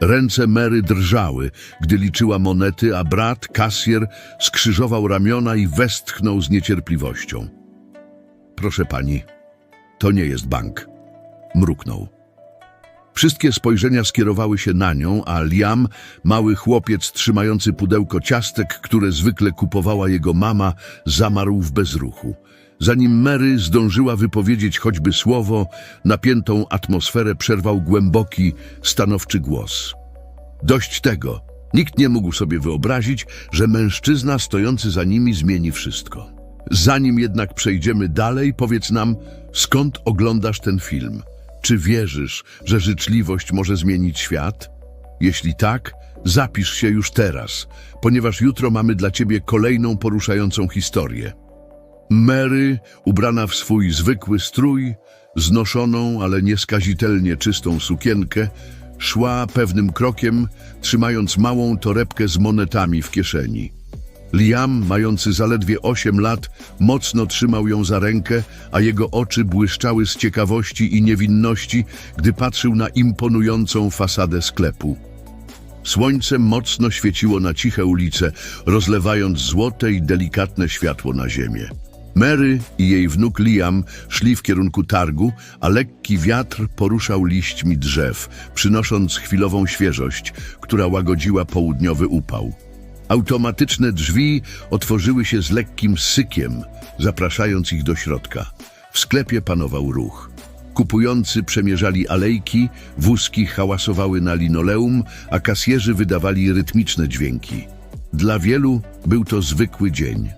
Ręce Mary drżały, gdy liczyła monety, a brat, kasjer, skrzyżował ramiona i westchnął z niecierpliwością. Proszę pani, to nie jest bank. Mruknął. Wszystkie spojrzenia skierowały się na nią, a Liam, mały chłopiec trzymający pudełko ciastek, które zwykle kupowała jego mama, zamarł w bezruchu. Zanim Mary zdążyła wypowiedzieć choćby słowo, napiętą atmosferę przerwał głęboki, stanowczy głos. Dość tego. Nikt nie mógł sobie wyobrazić, że mężczyzna stojący za nimi zmieni wszystko. Zanim jednak przejdziemy dalej, powiedz nam, skąd oglądasz ten film? Czy wierzysz, że życzliwość może zmienić świat? Jeśli tak, zapisz się już teraz, ponieważ jutro mamy dla ciebie kolejną poruszającą historię. Mary, ubrana w swój zwykły strój, znoszoną, ale nieskazitelnie czystą sukienkę, szła pewnym krokiem, trzymając małą torebkę z monetami w kieszeni. Liam, mający zaledwie osiem lat, mocno trzymał ją za rękę, a jego oczy błyszczały z ciekawości i niewinności, gdy patrzył na imponującą fasadę sklepu. Słońce mocno świeciło na ciche ulice, rozlewając złote i delikatne światło na ziemię. Mary i jej wnuk Liam szli w kierunku targu, a lekki wiatr poruszał liśćmi drzew, przynosząc chwilową świeżość, która łagodziła południowy upał. Automatyczne drzwi otworzyły się z lekkim sykiem, zapraszając ich do środka. W sklepie panował ruch. Kupujący przemierzali alejki, wózki hałasowały na linoleum, a kasjerzy wydawali rytmiczne dźwięki. Dla wielu był to zwykły dzień.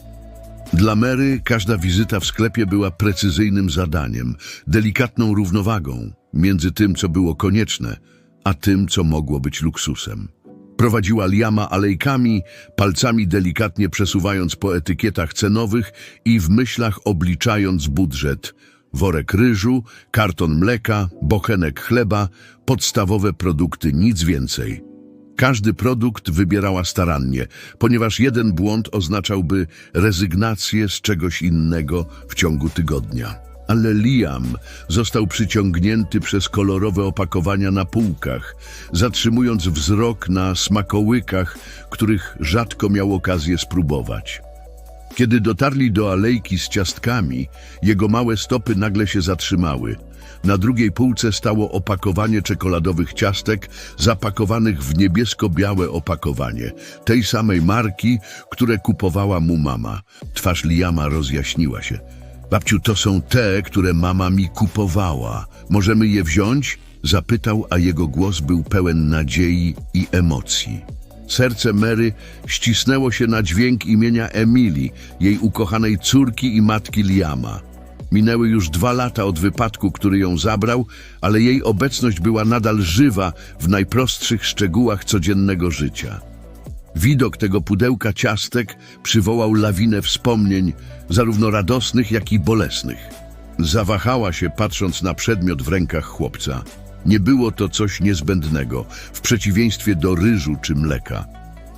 Dla Mary każda wizyta w sklepie była precyzyjnym zadaniem, delikatną równowagą między tym, co było konieczne, a tym, co mogło być luksusem. Prowadziła Liama alejkami, palcami delikatnie przesuwając po etykietach cenowych i w myślach obliczając budżet. Worek ryżu, karton mleka, bochenek chleba, podstawowe produkty, nic więcej. Każdy produkt wybierała starannie, ponieważ jeden błąd oznaczałby rezygnację z czegoś innego w ciągu tygodnia. Ale Liam został przyciągnięty przez kolorowe opakowania na półkach, zatrzymując wzrok na smakołykach, których rzadko miał okazję spróbować. Kiedy dotarli do alejki z ciastkami, jego małe stopy nagle się zatrzymały. Na drugiej półce stało opakowanie czekoladowych ciastek zapakowanych w niebiesko-białe opakowanie, tej samej marki, które kupowała mu mama. Twarz Liama rozjaśniła się. Babciu, to są te, które mama mi kupowała. Możemy je wziąć? Zapytał, a jego głos był pełen nadziei i emocji. Serce Mary ścisnęło się na dźwięk imienia Emilii, jej ukochanej córki i matki Liama. Minęły już dwa lata od wypadku, który ją zabrał, ale jej obecność była nadal żywa w najprostszych szczegółach codziennego życia. Widok tego pudełka ciastek przywołał lawinę wspomnień, zarówno radosnych, jak i bolesnych. Zawahała się, patrząc na przedmiot w rękach chłopca. Nie było to coś niezbędnego, w przeciwieństwie do ryżu czy mleka.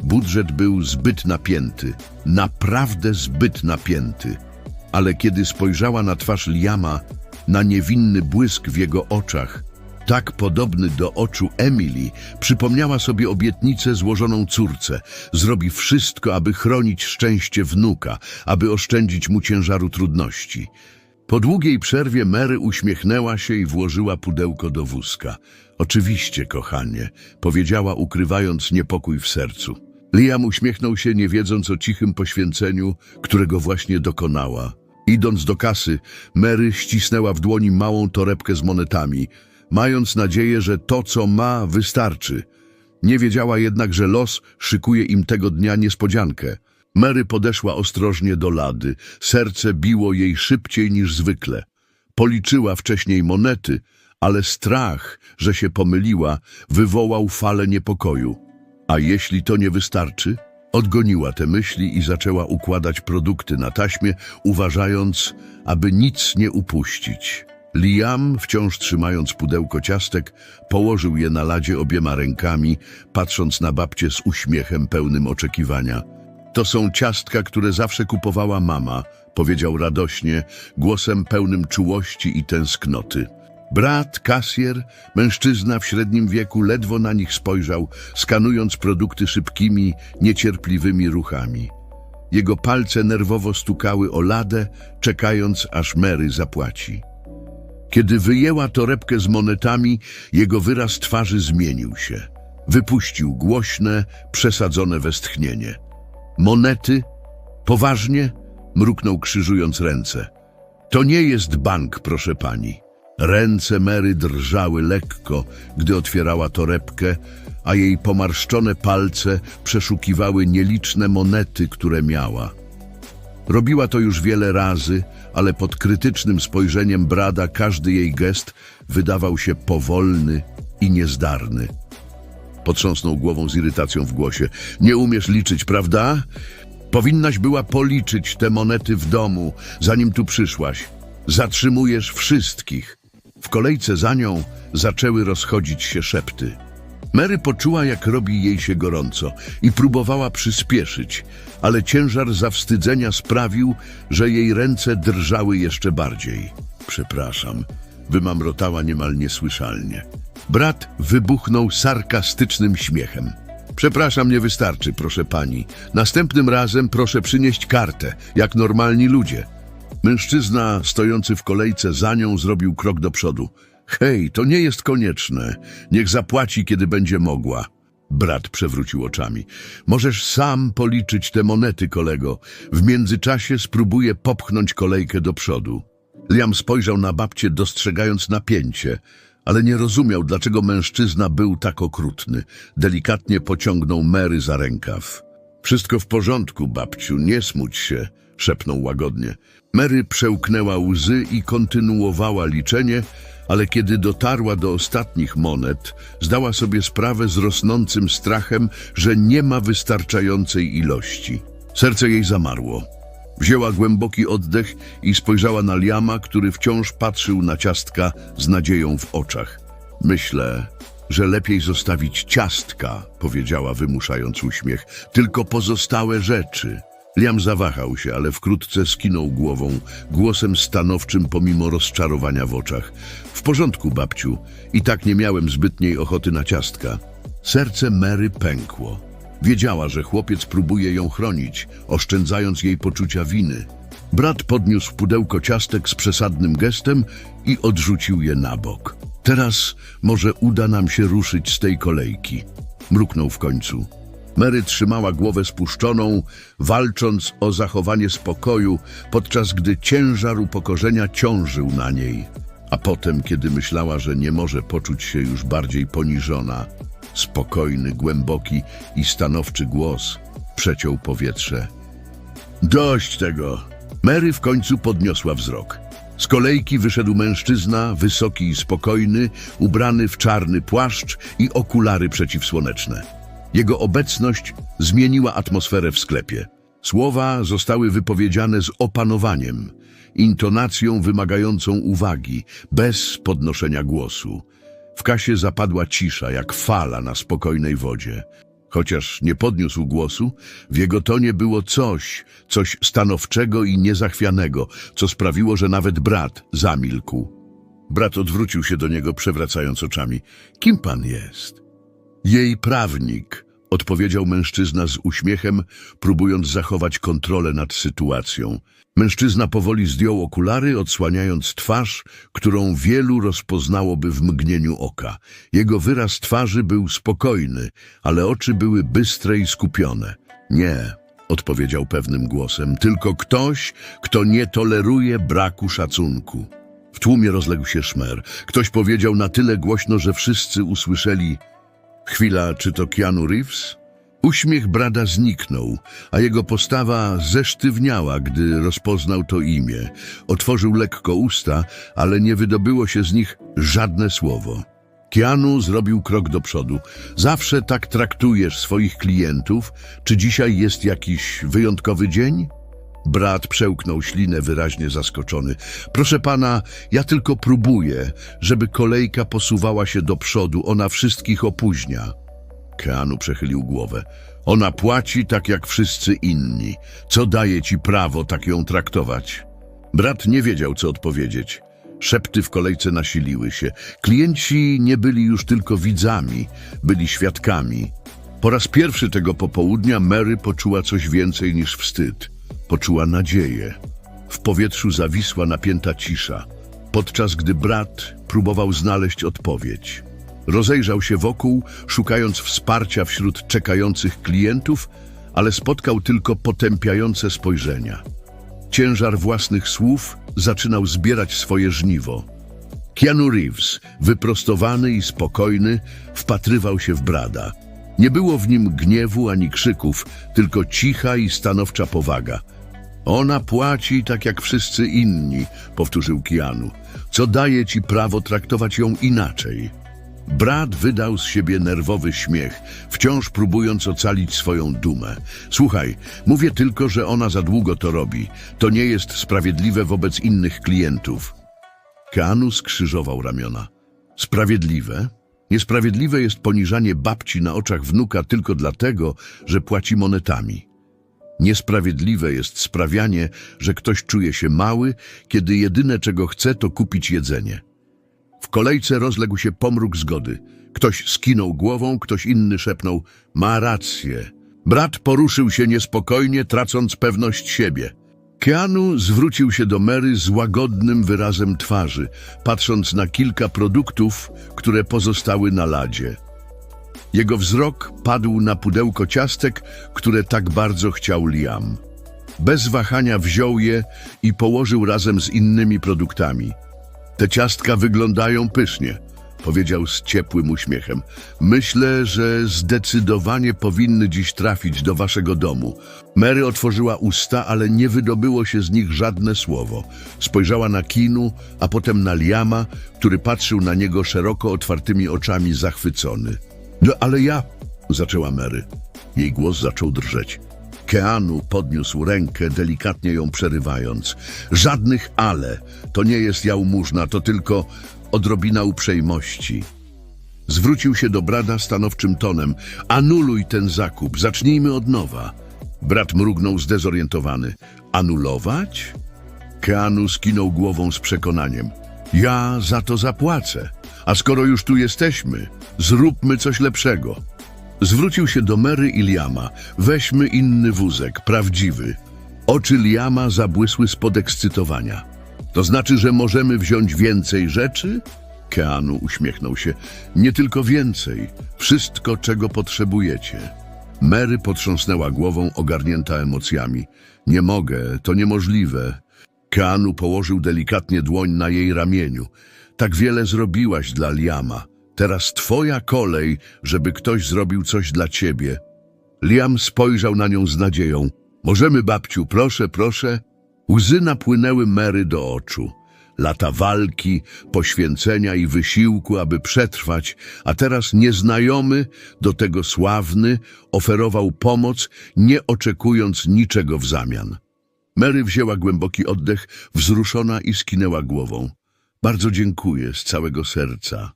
Budżet był zbyt napięty, naprawdę zbyt napięty. Ale kiedy spojrzała na twarz Liama, na niewinny błysk w jego oczach, tak podobny do oczu Emily, przypomniała sobie obietnicę złożoną córce. Zrobi wszystko, aby chronić szczęście wnuka, aby oszczędzić mu ciężaru trudności. Po długiej przerwie Mary uśmiechnęła się i włożyła pudełko do wózka. Oczywiście, kochanie, powiedziała, ukrywając niepokój w sercu. Liam uśmiechnął się, nie wiedząc o cichym poświęceniu, którego właśnie dokonała. Idąc do kasy, Mary ścisnęła w dłoni małą torebkę z monetami, mając nadzieję, że to, co ma, wystarczy. Nie wiedziała jednak, że los szykuje im tego dnia niespodziankę. Mary podeszła ostrożnie do lady. Serce biło jej szybciej niż zwykle. Policzyła wcześniej monety, ale strach, że się pomyliła, wywołał falę niepokoju. A jeśli to nie wystarczy? Odgoniła te myśli i zaczęła układać produkty na taśmie, uważając, aby nic nie upuścić. Liam, wciąż trzymając pudełko ciastek, położył je na ladzie obiema rękami, patrząc na babcię z uśmiechem pełnym oczekiwania. To są ciastka, które zawsze kupowała mama, powiedział radośnie, głosem pełnym czułości i tęsknoty. Brat, kasjer, mężczyzna w średnim wieku ledwo na nich spojrzał, skanując produkty szybkimi, niecierpliwymi ruchami. Jego palce nerwowo stukały o ladę, czekając aż Mary zapłaci. Kiedy wyjęła torebkę z monetami, jego wyraz twarzy zmienił się. Wypuścił głośne, przesadzone westchnienie. Monety? Poważnie? Mruknął krzyżując ręce. To nie jest bank, proszę pani. Ręce Mary drżały lekko, gdy otwierała torebkę, a jej pomarszczone palce przeszukiwały nieliczne monety, które miała. Robiła to już wiele razy, ale pod krytycznym spojrzeniem Brada każdy jej gest wydawał się powolny i niezdarny. Potrząsnął głową z irytacją w głosie. Nie umiesz liczyć, prawda? Powinnaś była policzyć te monety w domu, zanim tu przyszłaś. Zatrzymujesz wszystkich. W kolejce za nią zaczęły rozchodzić się szepty. Mary poczuła, jak robi jej się gorąco i próbowała przyspieszyć, ale ciężar zawstydzenia sprawił, że jej ręce drżały jeszcze bardziej. Przepraszam, wymamrotała niemal niesłyszalnie. Brat wybuchnął sarkastycznym śmiechem. Przepraszam, nie wystarczy, proszę pani. Następnym razem proszę przynieść kartę, jak normalni ludzie. Mężczyzna stojący w kolejce za nią zrobił krok do przodu. Hej, to nie jest konieczne. Niech zapłaci, kiedy będzie mogła. Brat przewrócił oczami. Możesz sam policzyć te monety, kolego. W międzyczasie spróbuję popchnąć kolejkę do przodu. Liam spojrzał na babcię, dostrzegając napięcie, ale nie rozumiał, dlaczego mężczyzna był tak okrutny. Delikatnie pociągnął Mary za rękaw. Wszystko w porządku, babciu, nie smuć się, szepnął łagodnie. Mary przełknęła łzy i kontynuowała liczenie, ale kiedy dotarła do ostatnich monet, zdała sobie sprawę z rosnącym strachem, że nie ma wystarczającej ilości. Serce jej zamarło. Wzięła głęboki oddech i spojrzała na Liama, który wciąż patrzył na ciastka z nadzieją w oczach. Myślę, że lepiej zostawić ciastka, powiedziała wymuszając uśmiech, tylko pozostałe rzeczy. Liam zawahał się, ale wkrótce skinął głową, głosem stanowczym pomimo rozczarowania w oczach. W porządku, babciu, i tak nie miałem zbytniej ochoty na ciastka. Serce Mary pękło. Wiedziała, że chłopiec próbuje ją chronić, oszczędzając jej poczucia winy. Brat podniósł pudełko ciastek z przesadnym gestem i odrzucił je na bok. Teraz może uda nam się ruszyć z tej kolejki. Mruknął w końcu. Mary trzymała głowę spuszczoną, walcząc o zachowanie spokoju, podczas gdy ciężar upokorzenia ciążył na niej. A potem, kiedy myślała, że nie może poczuć się już bardziej poniżona, spokojny, głęboki i stanowczy głos przeciął powietrze. Dość tego! Mary w końcu podniosła wzrok. Z kolejki wyszedł mężczyzna, wysoki i spokojny, ubrany w czarny płaszcz i okulary przeciwsłoneczne. Jego obecność zmieniła atmosferę w sklepie. Słowa zostały wypowiedziane z opanowaniem, intonacją wymagającą uwagi, bez podnoszenia głosu. W kasie zapadła cisza, jak fala na spokojnej wodzie. Chociaż nie podniósł głosu, w jego tonie było coś, coś stanowczego i niezachwianego, co sprawiło, że nawet brat zamilkł. Brat odwrócił się do niego, przewracając oczami. Kim pan jest? Jej prawnik, odpowiedział mężczyzna z uśmiechem, próbując zachować kontrolę nad sytuacją. Mężczyzna powoli zdjął okulary, odsłaniając twarz, którą wielu rozpoznałoby w mgnieniu oka. Jego wyraz twarzy był spokojny, ale oczy były bystre i skupione. Nie, odpowiedział pewnym głosem, tylko ktoś, kto nie toleruje braku szacunku. W tłumie rozległ się szmer. Ktoś powiedział na tyle głośno, że wszyscy usłyszeli Chwila, czy to Keanu Reeves? Uśmiech Brada zniknął, a jego postawa zesztywniała, gdy rozpoznał to imię. Otworzył lekko usta, ale nie wydobyło się z nich żadne słowo. Keanu zrobił krok do przodu. Zawsze tak traktujesz swoich klientów? Czy dzisiaj jest jakiś wyjątkowy dzień? Brat przełknął ślinę wyraźnie zaskoczony. Proszę pana, ja tylko próbuję, żeby kolejka posuwała się do przodu. Ona wszystkich opóźnia. Keanu przechylił głowę. Ona płaci tak jak wszyscy inni. Co daje ci prawo tak ją traktować? Brat nie wiedział, co odpowiedzieć. Szepty w kolejce nasiliły się. Klienci nie byli już tylko widzami, byli świadkami. Po raz pierwszy tego popołudnia Mary poczuła coś więcej niż wstyd. Poczuła nadzieję. W powietrzu zawisła napięta cisza, podczas gdy brat próbował znaleźć odpowiedź. Rozejrzał się wokół, szukając wsparcia wśród czekających klientów, ale spotkał tylko potępiające spojrzenia. Ciężar własnych słów zaczynał zbierać swoje żniwo. Keanu Reeves, wyprostowany i spokojny, wpatrywał się w Brada. Nie było w nim gniewu ani krzyków, tylko cicha i stanowcza powaga. Ona płaci tak jak wszyscy inni, powtórzył Keanu, co daje ci prawo traktować ją inaczej. Brat wydał z siebie nerwowy śmiech, wciąż próbując ocalić swoją dumę. Słuchaj, mówię tylko, że ona za długo to robi. To nie jest sprawiedliwe wobec innych klientów. Keanu skrzyżował ramiona. Sprawiedliwe? Niesprawiedliwe jest poniżanie babci na oczach wnuka tylko dlatego, że płaci monetami. Niesprawiedliwe jest sprawianie, że ktoś czuje się mały, kiedy jedyne czego chce to kupić jedzenie. W kolejce rozległ się pomruk zgody. Ktoś skinął głową, ktoś inny szepnął ma rację. Brat poruszył się niespokojnie, tracąc pewność siebie. Keanu zwrócił się do Mary z łagodnym wyrazem twarzy, patrząc na kilka produktów, które pozostały na ladzie. Jego wzrok padł na pudełko ciastek, które tak bardzo chciał Liam. Bez wahania wziął je i położył razem z innymi produktami. Te ciastka wyglądają pysznie, powiedział z ciepłym uśmiechem. Myślę, że zdecydowanie powinny dziś trafić do waszego domu. Mary otworzyła usta, ale nie wydobyło się z nich żadne słowo. Spojrzała na Kinu, a potem na Liama, który patrzył na niego szeroko otwartymi oczami zachwycony. No ale ja, zaczęła Mary. Jej głos zaczął drżeć. Keanu podniósł rękę, delikatnie ją przerywając. Żadnych ale. To nie jest jałmużna, to tylko odrobina uprzejmości. Zwrócił się do Brada stanowczym tonem. Anuluj ten zakup, zacznijmy od nowa. Brat mrugnął zdezorientowany. Anulować? Keanu skinął głową z przekonaniem. Ja za to zapłacę. A skoro już tu jesteśmy, zróbmy coś lepszego. Zwrócił się do Mary i Liama. Weźmy inny wózek, prawdziwy. Oczy Liama zabłysły z podekscytowania. To znaczy, że możemy wziąć więcej rzeczy? Keanu uśmiechnął się. Nie tylko więcej. Wszystko, czego potrzebujecie. Mary potrząsnęła głową, ogarnięta emocjami. Nie mogę, to niemożliwe. Keanu położył delikatnie dłoń na jej ramieniu. Tak wiele zrobiłaś dla Liama. Teraz twoja kolej, żeby ktoś zrobił coś dla ciebie. Liam spojrzał na nią z nadzieją. Możemy, babciu, proszę, proszę. Łzy napłynęły Mary do oczu. Lata walki, poświęcenia i wysiłku, aby przetrwać, a teraz nieznajomy, do tego sławny, oferował pomoc, nie oczekując niczego w zamian. Mary wzięła głęboki oddech, wzruszona i skinęła głową. Bardzo dziękuję z całego serca.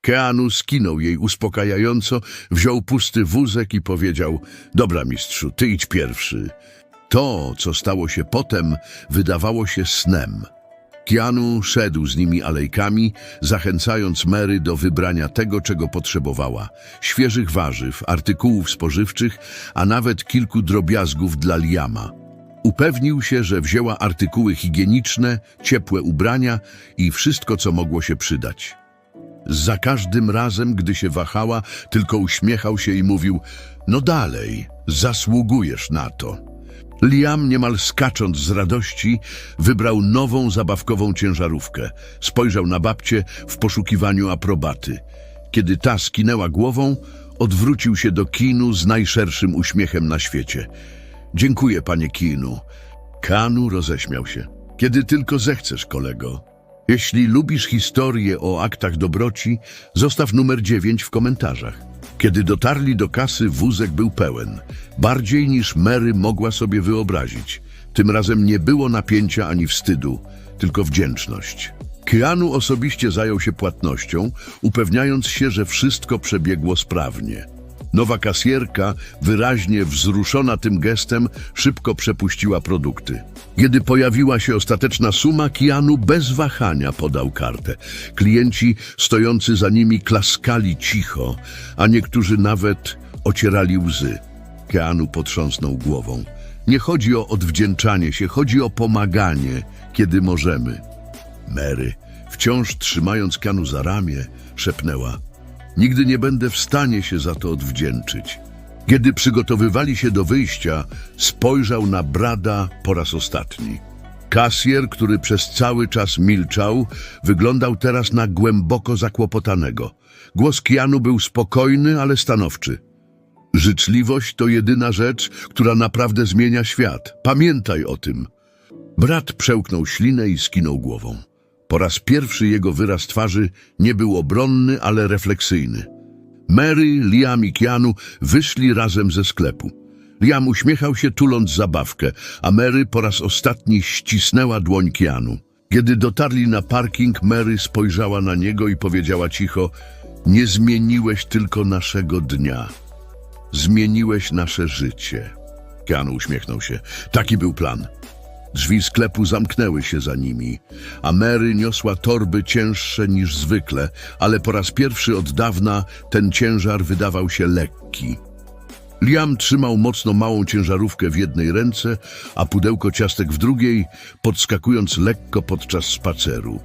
Keanu skinął jej uspokajająco, wziął pusty wózek i powiedział Dobra, mistrzu, ty idź pierwszy. To, co stało się potem, wydawało się snem. Keanu szedł z nimi alejkami, zachęcając Mary do wybrania tego, czego potrzebowała. Świeżych warzyw, artykułów spożywczych, a nawet kilku drobiazgów dla Liama. Upewnił się, że wzięła artykuły higieniczne, ciepłe ubrania i wszystko, co mogło się przydać. Za każdym razem, gdy się wahała, tylko uśmiechał się i mówił No dalej, zasługujesz na to. Liam, niemal skacząc z radości, wybrał nową zabawkową ciężarówkę. Spojrzał na babcię w poszukiwaniu aprobaty. Kiedy ta skinęła głową, odwrócił się do Kinu z najszerszym uśmiechem na świecie. Dziękuję, panie Kinu. Kanu roześmiał się. Kiedy tylko zechcesz, kolego. Jeśli lubisz historię o aktach dobroci, zostaw numer 9 w komentarzach. Kiedy dotarli do kasy, wózek był pełen. Bardziej niż Mary mogła sobie wyobrazić. Tym razem nie było napięcia ani wstydu, tylko wdzięczność. Keanu osobiście zajął się płatnością, upewniając się, że wszystko przebiegło sprawnie. Nowa kasjerka, wyraźnie wzruszona tym gestem, szybko przepuściła produkty. Kiedy pojawiła się ostateczna suma, Kianu bez wahania podał kartę. Klienci stojący za nimi klaskali cicho, a niektórzy nawet ocierali łzy. Keanu potrząsnął głową. Nie chodzi o odwdzięczanie się, chodzi o pomaganie, kiedy możemy. Mary, wciąż trzymając Keanu za ramię, szepnęła Nigdy nie będę w stanie się za to odwdzięczyć. Kiedy przygotowywali się do wyjścia, spojrzał na Brada po raz ostatni. Kasjer, który przez cały czas milczał, wyglądał teraz na głęboko zakłopotanego. Głos Kianu był spokojny, ale stanowczy. Życzliwość to jedyna rzecz, która naprawdę zmienia świat. Pamiętaj o tym. Brat przełknął ślinę i skinął głową. Po raz pierwszy jego wyraz twarzy nie był obronny, ale refleksyjny. Mary, Liam i Kianu wyszli razem ze sklepu. Liam uśmiechał się, tuląc zabawkę, a Mary po raz ostatni ścisnęła dłoń Kianu. Kiedy dotarli na parking, Mary spojrzała na niego i powiedziała cicho Nie zmieniłeś tylko naszego dnia. Zmieniłeś nasze życie. Keanu uśmiechnął się. Taki był plan. Drzwi sklepu zamknęły się za nimi, a Mary niosła torby cięższe niż zwykle, ale po raz pierwszy od dawna ten ciężar wydawał się lekki. Liam trzymał mocno małą ciężarówkę w jednej ręce, a pudełko ciastek w drugiej, podskakując lekko podczas spaceru.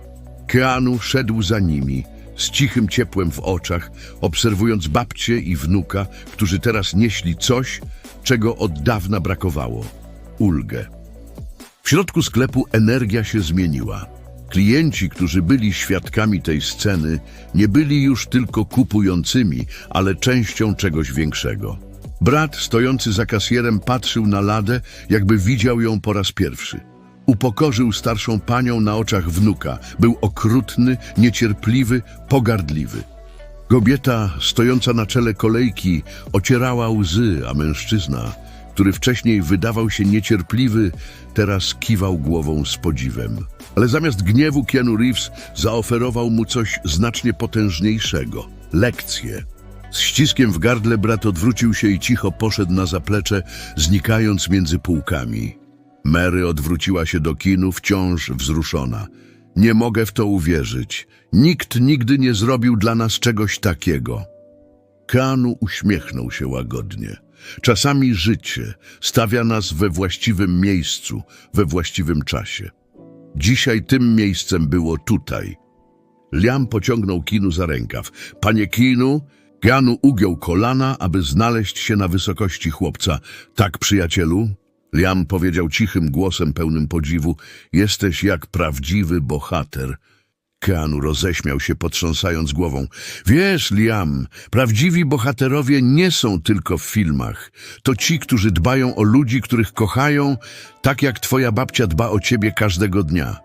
Keanu szedł za nimi, z cichym ciepłem w oczach, obserwując babcię i wnuka, którzy teraz nieśli coś, czego od dawna brakowało ulgę. W środku sklepu energia się zmieniła. Klienci, którzy byli świadkami tej sceny, nie byli już tylko kupującymi, ale częścią czegoś większego. Brat, stojący za kasjerem, patrzył na ladę, jakby widział ją po raz pierwszy. Upokorzył starszą panią na oczach wnuka. Był okrutny, niecierpliwy, pogardliwy. Kobieta stojąca na czele kolejki ocierała łzy, a mężczyzna, który wcześniej wydawał się niecierpliwy, teraz kiwał głową z podziwem. Ale zamiast gniewu Keanu Reeves zaoferował mu coś znacznie potężniejszego – lekcję. Z ściskiem w gardle brat odwrócił się i cicho poszedł na zaplecze, znikając między półkami. Mary odwróciła się do kinu, wciąż wzruszona. Nie mogę w to uwierzyć. Nikt nigdy nie zrobił dla nas czegoś takiego. Kanu uśmiechnął się łagodnie. Czasami życie stawia nas we właściwym miejscu, we właściwym czasie. Dzisiaj tym miejscem było tutaj. Liam pociągnął Kinu za rękaw. Panie Kinu, Keanu ugiął kolana, aby znaleźć się na wysokości chłopca. Tak, przyjacielu? Liam powiedział cichym głosem pełnym podziwu. Jesteś jak prawdziwy bohater. Keanu roześmiał się, potrząsając głową. Wiesz, Liam, prawdziwi bohaterowie nie są tylko w filmach. To ci, którzy dbają o ludzi, których kochają, tak jak twoja babcia dba o ciebie każdego dnia.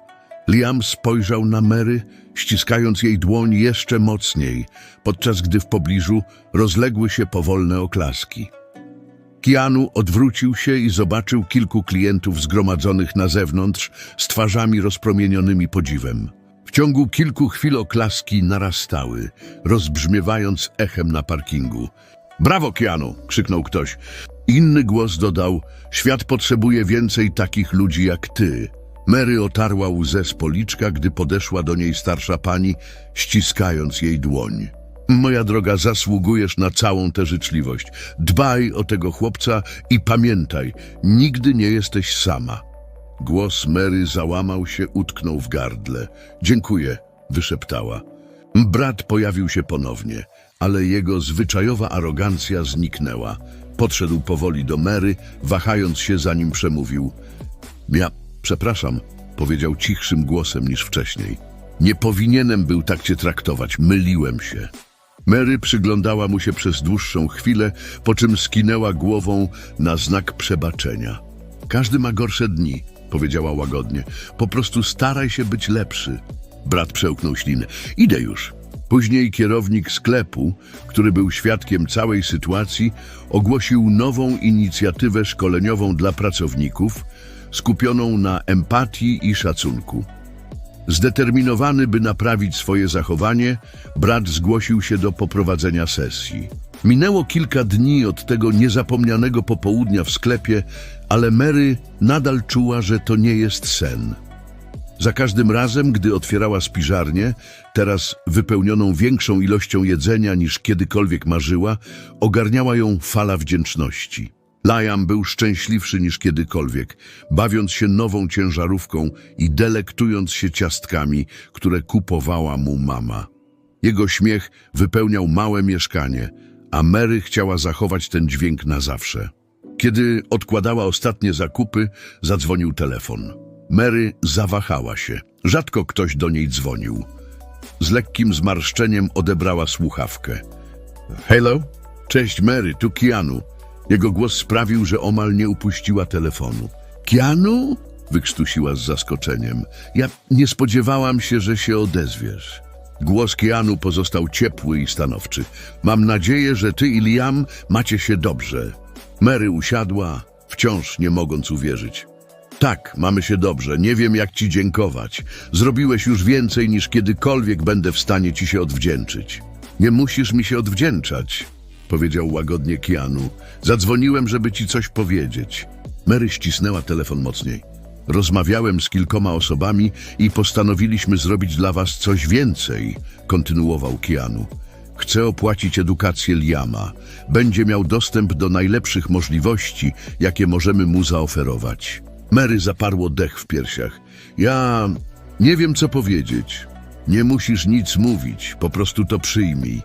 Liam spojrzał na Mary, ściskając jej dłoń jeszcze mocniej, podczas gdy w pobliżu rozległy się powolne oklaski. Kianu odwrócił się i zobaczył kilku klientów zgromadzonych na zewnątrz z twarzami rozpromienionymi podziwem. W ciągu kilku chwil oklaski narastały, rozbrzmiewając echem na parkingu. Brawo, Kianu! krzyknął ktoś. Inny głos dodał, świat potrzebuje więcej takich ludzi jak ty. Mary otarła łzę z policzka, gdy podeszła do niej starsza pani, ściskając jej dłoń. Moja droga, zasługujesz na całą tę życzliwość. Dbaj o tego chłopca i pamiętaj, nigdy nie jesteś sama. Głos Mary załamał się, utknął w gardle. Dziękuję, wyszeptała. Brat pojawił się ponownie, ale jego zwyczajowa arogancja zniknęła. Podszedł powoli do Mary, wahając się, zanim przemówił. Ja, przepraszam, powiedział cichszym głosem niż wcześniej. Nie powinienem był tak cię traktować, myliłem się. Mary przyglądała mu się przez dłuższą chwilę, po czym skinęła głową na znak przebaczenia. Każdy ma gorsze dni, powiedziała łagodnie. Po prostu staraj się być lepszy. Brat przełknął ślinę. Idę już. Później kierownik sklepu, który był świadkiem całej sytuacji, ogłosił nową inicjatywę szkoleniową dla pracowników, skupioną na empatii i szacunku. Zdeterminowany, by naprawić swoje zachowanie, brat zgłosił się do poprowadzenia sesji. Minęło kilka dni od tego niezapomnianego popołudnia w sklepie, ale Mary nadal czuła, że to nie jest sen. Za każdym razem, gdy otwierała spiżarnię, teraz wypełnioną większą ilością jedzenia niż kiedykolwiek marzyła, ogarniała ją fala wdzięczności. Liam był szczęśliwszy niż kiedykolwiek, bawiąc się nową ciężarówką i delektując się ciastkami, które kupowała mu mama. Jego śmiech wypełniał małe mieszkanie, a Mary chciała zachować ten dźwięk na zawsze. Kiedy odkładała ostatnie zakupy, zadzwonił telefon. Mary zawahała się. Rzadko ktoś do niej dzwonił. Z lekkim zmarszczeniem odebrała słuchawkę. Hello? Cześć Mary, tu Kianu. Jego głos sprawił, że omal nie upuściła telefonu. Kianu? Wykrztusiła z zaskoczeniem. Ja nie spodziewałam się, że się odezwiesz. Głos Kianu pozostał ciepły i stanowczy. Mam nadzieję, że ty i Liam macie się dobrze. Mary usiadła, wciąż nie mogąc uwierzyć. Tak, mamy się dobrze. Nie wiem, jak ci dziękować. Zrobiłeś już więcej, niż kiedykolwiek będę w stanie ci się odwdzięczyć. Nie musisz mi się odwdzięczać, powiedział łagodnie Kianu. Zadzwoniłem, żeby ci coś powiedzieć. Mary ścisnęła telefon mocniej. Rozmawiałem z kilkoma osobami i postanowiliśmy zrobić dla was coś więcej, kontynuował Kianu. Chcę opłacić edukację Liama. Będzie miał dostęp do najlepszych możliwości, jakie możemy mu zaoferować. Mary zaparło dech w piersiach. Ja nie wiem, co powiedzieć. Nie musisz nic mówić, po prostu to przyjmij,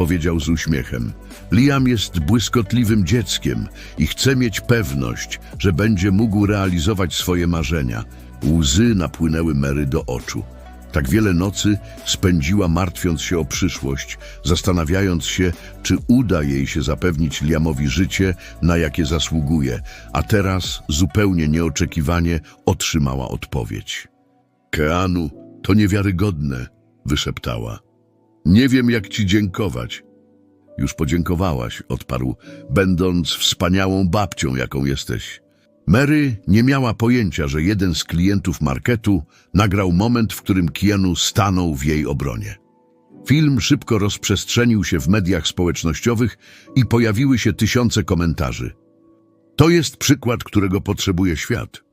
powiedział z uśmiechem. Liam jest błyskotliwym dzieckiem i chce mieć pewność, że będzie mógł realizować swoje marzenia. Łzy napłynęły Mary do oczu. Tak wiele nocy spędziła martwiąc się o przyszłość, zastanawiając się, czy uda jej się zapewnić Liamowi życie, na jakie zasługuje, a teraz zupełnie nieoczekiwanie otrzymała odpowiedź. Keanu, to niewiarygodne, wyszeptała. Nie wiem, jak ci dziękować. Już podziękowałaś, odparł, będąc wspaniałą babcią, jaką jesteś. Mary nie miała pojęcia, że jeden z klientów marketu nagrał moment, w którym Keanu stanął w jej obronie. Film szybko rozprzestrzenił się w mediach społecznościowych i pojawiły się tysiące komentarzy. To jest przykład, którego potrzebuje świat.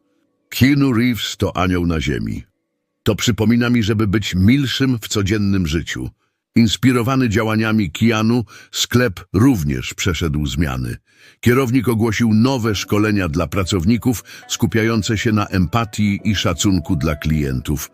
Keanu Reeves to anioł na ziemi. To przypomina mi, żeby być milszym w codziennym życiu. Inspirowany działaniami Kianu, sklep również przeszedł zmiany. Kierownik ogłosił nowe szkolenia dla pracowników skupiające się na empatii i szacunku dla klientów.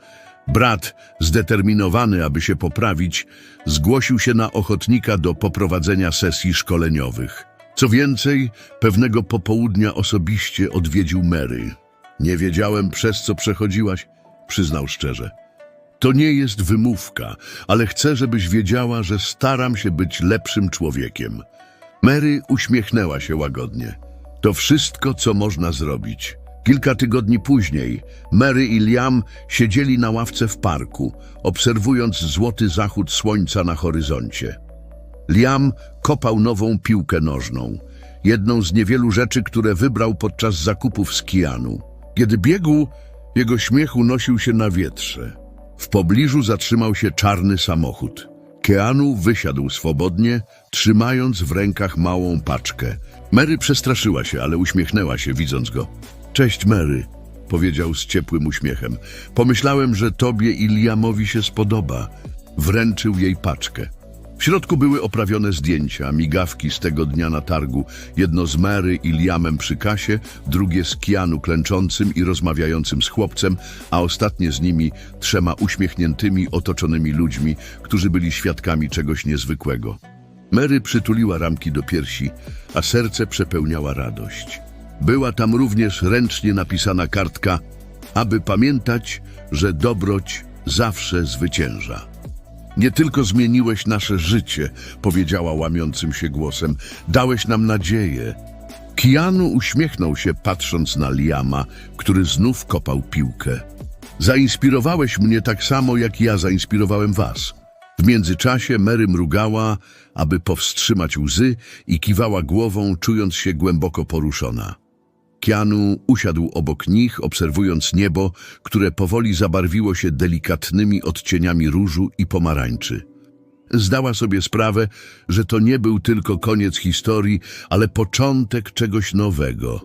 Brat, zdeterminowany, aby się poprawić, zgłosił się na ochotnika do poprowadzenia sesji szkoleniowych. Co więcej, pewnego popołudnia osobiście odwiedził Mary. Nie wiedziałem, przez co przechodziłaś, przyznał szczerze. To nie jest wymówka, ale chcę, żebyś wiedziała, że staram się być lepszym człowiekiem. Mary uśmiechnęła się łagodnie. To wszystko, co można zrobić. Kilka tygodni później Mary i Liam siedzieli na ławce w parku, obserwując złoty zachód słońca na horyzoncie. Liam kopał nową piłkę nożną, jedną z niewielu rzeczy, które wybrał podczas zakupów z Kianu. Kiedy biegł, jego śmiech unosił się na wietrze. W pobliżu zatrzymał się czarny samochód. Keanu wysiadł swobodnie, trzymając w rękach małą paczkę. Mary przestraszyła się, ale uśmiechnęła się, widząc go. Cześć, Mary, powiedział z ciepłym uśmiechem. Pomyślałem, że tobie i Liamowi się spodoba. Wręczył jej paczkę. W środku były oprawione zdjęcia, migawki z tego dnia na targu. Jedno z Mary i Liamem przy kasie, drugie z Kianu klęczącym i rozmawiającym z chłopcem, a ostatnie z nimi trzema uśmiechniętymi, otoczonymi ludźmi, którzy byli świadkami czegoś niezwykłego. Mary przytuliła ramki do piersi, a serce przepełniała radość. Była tam również ręcznie napisana kartka, aby pamiętać, że dobroć zawsze zwycięża. Nie tylko zmieniłeś nasze życie, powiedziała łamiącym się głosem, dałeś nam nadzieję. Kianu uśmiechnął się, patrząc na Liama, który znów kopał piłkę. Zainspirowałeś mnie tak samo, jak ja zainspirowałem was. W międzyczasie Mary mrugała, aby powstrzymać łzy i kiwała głową, czując się głęboko poruszona. Kianu usiadł obok nich, obserwując niebo, które powoli zabarwiło się delikatnymi odcieniami różu i pomarańczy. zdała sobie sprawę, że to nie był tylko koniec historii, ale początek czegoś nowego.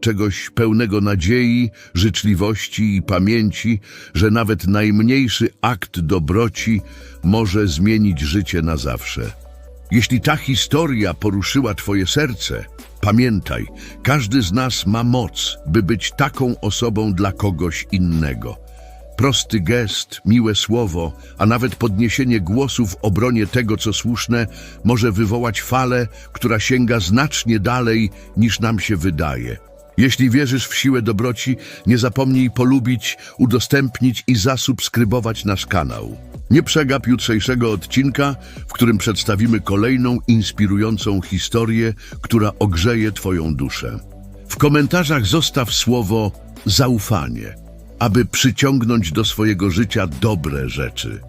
Czegoś pełnego nadziei, życzliwości i pamięci, że nawet najmniejszy akt dobroci może zmienić życie na zawsze. Jeśli ta historia poruszyła Twoje serce, pamiętaj, każdy z nas ma moc, by być taką osobą dla kogoś innego. Prosty gest, miłe słowo, a nawet podniesienie głosu w obronie tego, co słuszne, może wywołać falę, która sięga znacznie dalej niż nam się wydaje. Jeśli wierzysz w siłę dobroci, nie zapomnij polubić, udostępnić i zasubskrybować nasz kanał. Nie przegap jutrzejszego odcinka, w którym przedstawimy kolejną inspirującą historię, która ogrzeje Twoją duszę. W komentarzach zostaw słowo zaufanie, aby przyciągnąć do swojego życia dobre rzeczy.